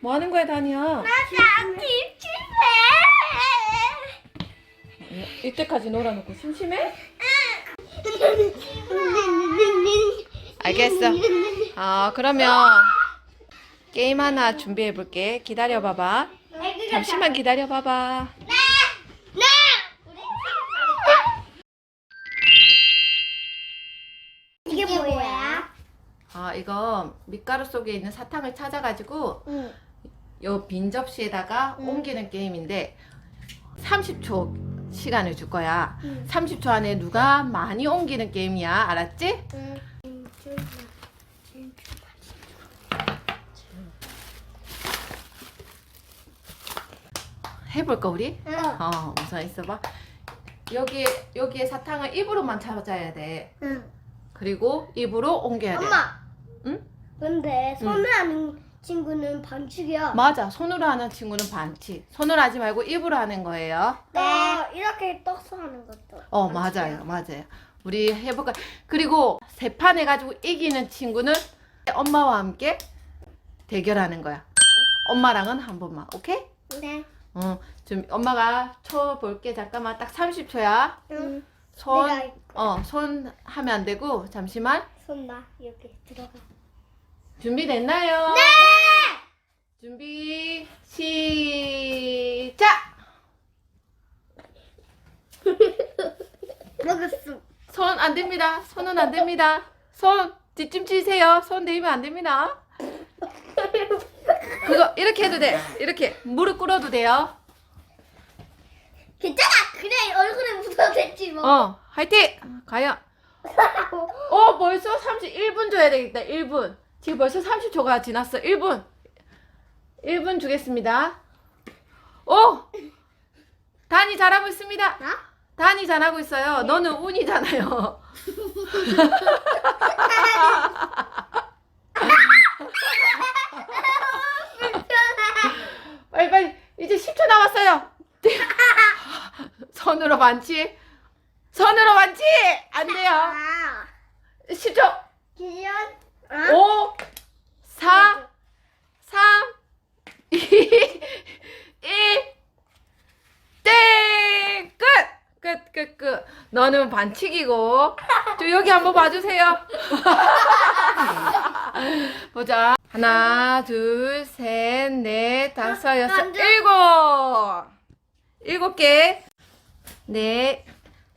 뭐 하는 거야, 다니야? 이때까지 놀아놓고 심심해? 알겠어. 아, 그러면 게임 하나 준비해 볼게. 기다려 봐봐. 잠시만 기다려 봐봐. 이게 뭐야? 아, 이거 밀가루 속에 있는 사탕을 찾아가지고 응. 요 빈 접시에다가 음. 옮기는 게임인데 30초 시간을 줄 거야. 음. 30초 안에 누가 많이 옮기는 게임이야. 알았지? 응. 해볼까 우리? 응. 어, 우선 있어봐. 여기 여기에 사탕을 입으로만 찾아야 돼. 응. 그리고 입으로 옮겨야 돼. 엄마. 응? 근데 손을 하는 친구는 반칙이야. 맞아. 손으로 하는 친구는 반칙. 손으로 하지 말고 입으로 하는 거예요. 네. 이렇게 떠서 하는 것도. 어, 반칙이야. 맞아요. 맞아요. 우리 해볼까? 그리고 세 판 해가지고 이기는 친구는 엄마와 함께 대결하는 거야. 엄마랑은 한 번만. 오케이? 네. 어, 좀 엄마가 쳐 볼게. 잠깐만. 딱 30초야. 응. 손, 내가 이거. 어, 손 하면 안 되고. 잠시만. 손나 여기 들어가. 준비됐나요? 네. 준비, 시작! 먹었어. 손 안 됩니다. 손은 안 됩니다. 손 뒷짐 치세요. 손 대면 안 됩니다. 그거 이렇게 해도 돼. 이렇게 무릎 꿇어도 돼요. 괜찮아. 그래 얼굴에 묻어도 됐지 뭐. 어, 화이팅! 과연. 어, 벌써 31분 줘야 되겠다. 1분. 지금 벌써 30초가 지났어. 1분. 1분 주겠습니다. 오! 단이 잘하고 있습니다. 나? 단이 잘하고 있어요. 너는 운이잖아요. 빨리 빨리 이제 10초 남았어요. 손으로 반치. 손으로 반치. 안 돼요. 아. 10초. 기현. 5 4 3 2 1 땡! 끝! 끝, 끝, 끝. 너는 반칙이고. 저 여기 한번 봐주세요. 보자. 하나, 둘, 셋, 넷, 다섯, 여섯, 완전- 일곱. 일곱 개. 네.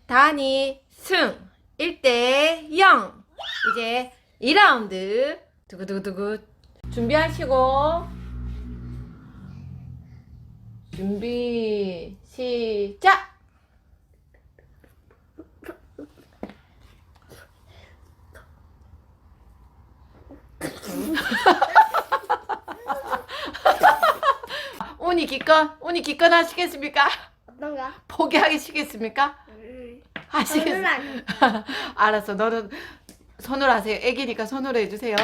단이 승. 1대 0. 이제 2라운드. 두구두구두구. 준비하시고. 준비, 시작! 운이 기껏, 운이 기껏 하시겠습니까? 어떤가? 포기하시겠습니까? 음. 손을 안. 알았어. 너는 손으로 하세요. 애기니까 손으로 해주세요.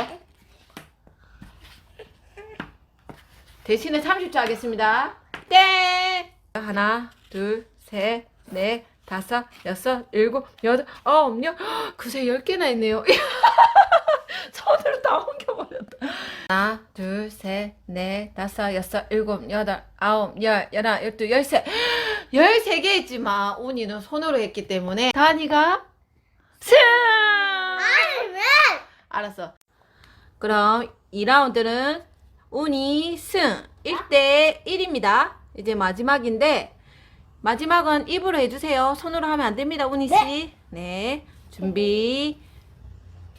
대신에 30초 하겠습니다. 땡! 하나, 둘, 셋, 넷, 다섯, 여섯, 일곱, 여덟, 아홉, 열, 그새 10개나 했네요. 손으로 다. 하나, 둘, 셋, 넷, 다섯, 여섯, 일곱, 여덟, 아홉, 열, 열하나, 열두, 열세. 13개 했지만, 운이는 손으로 했기 때문에, 다니가 승! 알았어. 그럼 2라운드는 운이 승 1대 1입니다. 이제 마지막인데 마지막은 입으로 해주세요. 손으로 하면 안 됩니다, 운이 씨. 네. 준비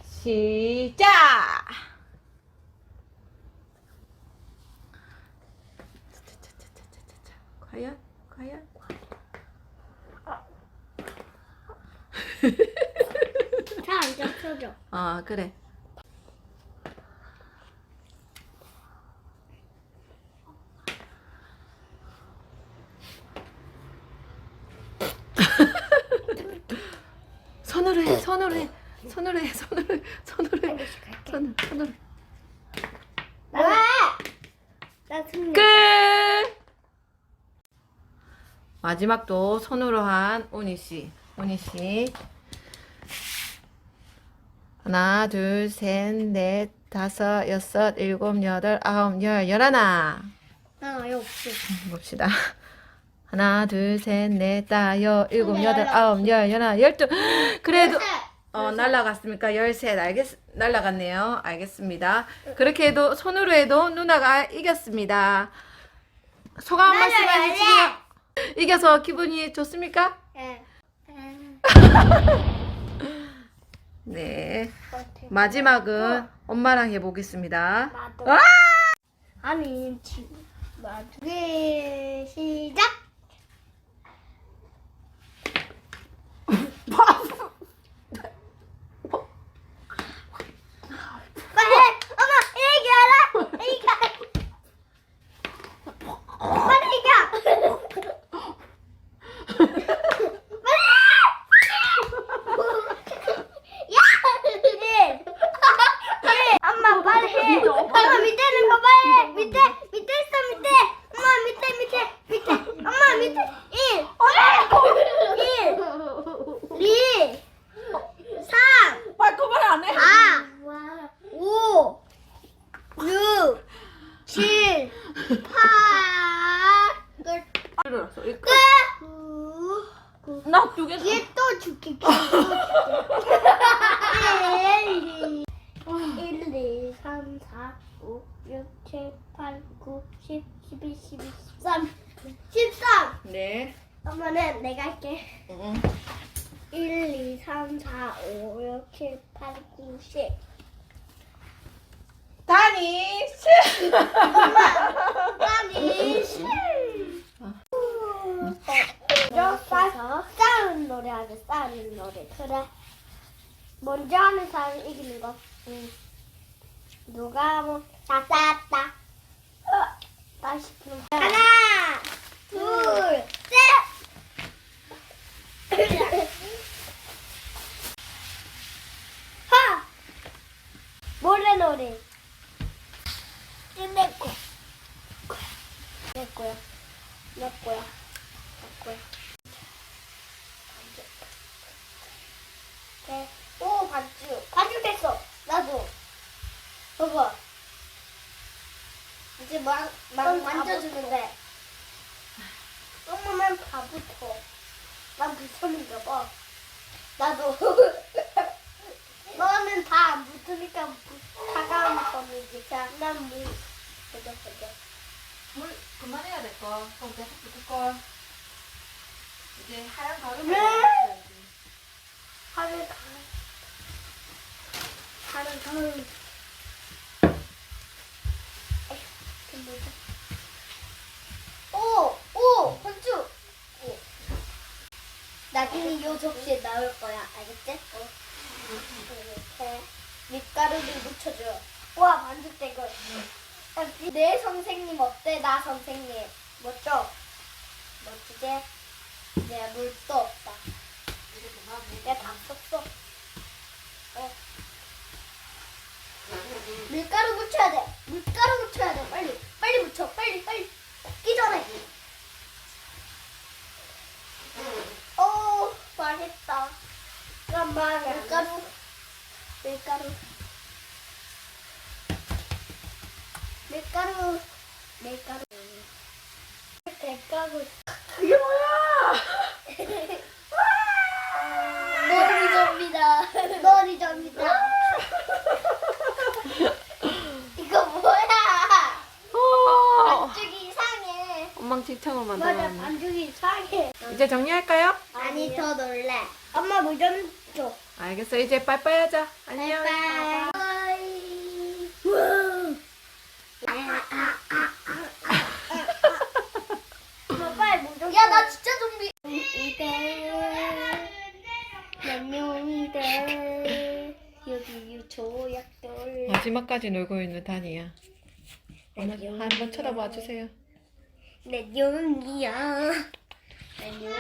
시작. 과연? 과연? 잘안 잡혀져. 아 그래. 손으로 해, 손으로 해, 손으로 해, 손으로 해, 손으로 해, 손으로, 손으로. 나 승리. 끝. 마지막도 손으로 한 오니 씨. 오니 씨. 하나, 둘, 셋, 넷, 다섯, 여섯, 일곱, 여덟, 아홉, 열, 열하나. 나 역시. 봅시다. 하나, 둘, 셋, 넷, 다, 여, 일곱, 근데 여덟. 아홉, 열, 열하나, 열두. 그래도 셋. 어 날라갔습니까? 열셋 알겠 날라갔네요. 알겠습니다. 그렇게 해도 손으로 해도 누나가 이겼습니다. 소감 한 말씀 날라가래. 해주시죠. 이겨서 기분이 좋습니까? 예. 네. 마지막은 엄마랑 해보겠습니다. 나도. 아! 아니 지금 마두개 시작. 빨리 엄마 이겨라 이겨 빨리 이겨 빨리 야 예. 엄마 빨리 해 엄마 밑에는 거 빨리 해 밑에 밑에 있어 밑에 엄마 밑에 밑에 밑에 엄마 밑에 1 1 2 3 빨리 그만 안 해. 4 5 6 7 8 일어났어. 이- 9 나 두개 얘 또 줄게. 또 줄게. 1, 2, 3, 4, 5, 6, 7, 8, 9, 10, 11, 12, 13. 13! 네. 엄마는 내가 할게. 응. 1, 2, 3, 4, 5, 6, 7, 8, 9, 10. 다니 씨. 아니, 10. 먼저 싸, 싸우는 노래 하자, 싸우는 노래. 그래. 먼저 하는 사람이 이기는 거. 응. 누가 뭐, 다. 어, 다시 그럼. 하나, 둘, 셋! 하! 노래. 내 거. 내 거야. 내 거야. 내 거야. 네. 오, 반죽. 반죽 됐어. 나도. 봐봐. 이제 막, 막 만져주는데. 조금만 다 붙어. 난 붙었는가 봐. 나도. 너는 다 안 붙으니까 부- 차가운 거이지 난 물. 물 그만해야 될 거. 그럼 계속 붙을 거. 이제 하얀 가루. 네. 하늘 가. 하늘 가을. 에휴, 그 뭐지? 오, 오, 건축. 오. 나중에 요 접시에 나올 거야, 알겠지? 어. 이렇게 밀가루를 묻혀줘. 와, 반죽된 거. 아, 내 선생님 어때? 나 선생님. 멋져? 멋지지? 내가 물도 없다. 내가 다 썼어. 어. 밀가루 묻혀야 돼. 밀가루 묻혀야 돼. 빨리. 빨리 묻혀. 빨리, 빨리. 기 전에. 오, 맛있다. 잠깐만, 밀가루. 밀가루. 밀가루. 밀가루. 밀가루. 이게 뭐야? 머리점이다. 머리점이다. 이거 뭐야? 어. 반죽이 이상해. 엉망진창으로 맞아, 만들었네. 반죽이 이상해. 이제 정리할까요? 아니, 더 놀래. 엄마 물좀 줘. 알겠어. 이제 빠이빠이 하자. 안녕. 좀. 야, 나 진짜 좀비. 이대. 여기. 마지막까지 놀고 있는 다니야. 한번, 한번 쳐다봐 주세요. 내 용이야. 내 용.